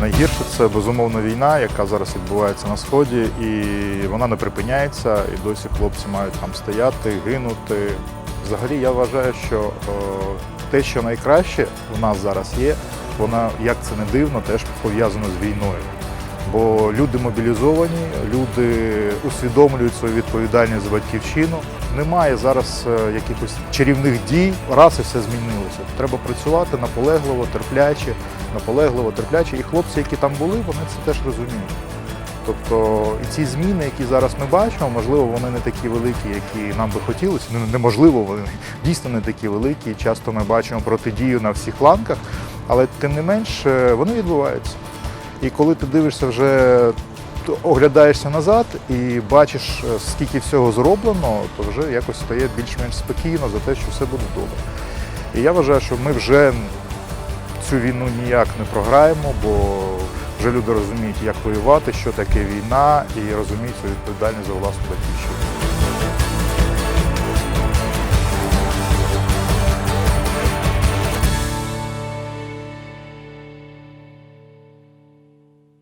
Найгірше це безумовно війна, яка зараз відбувається на сході, і вона не припиняється, і досі хлопці мають там стояти, гинути. Взагалі, я вважаю, що е, те, що найкраще в нас зараз є, вона, як це не дивно, теж пов'язано з війною. Бо люди мобілізовані, люди усвідомлюють свою відповідальність за батьківщину. Немає зараз е, якихось чарівних дій, раз і все змінилося. Треба працювати наполегливо, терпляче, наполегливо, терпляче. І хлопці, які там були, вони це теж розуміють. Тобто і ці зміни, які зараз ми бачимо, можливо, вони не такі великі, які нам би хотілося. Ну, неможливо, вони дійсно не такі великі. Часто ми бачимо протидію на всіх ланках, але тим не менш е, вони відбуваються. І коли ти дивишся вже, оглядаєшся назад і бачиш, е, скільки всього зроблено, то вже якось стає більш-менш спокійно за те, що все буде добре. І я вважаю, що ми вже цю війну ніяк не програємо, бо вже люди розуміють, як воювати, що таке війна, і розуміють свою відповідальність за власну батьківщину.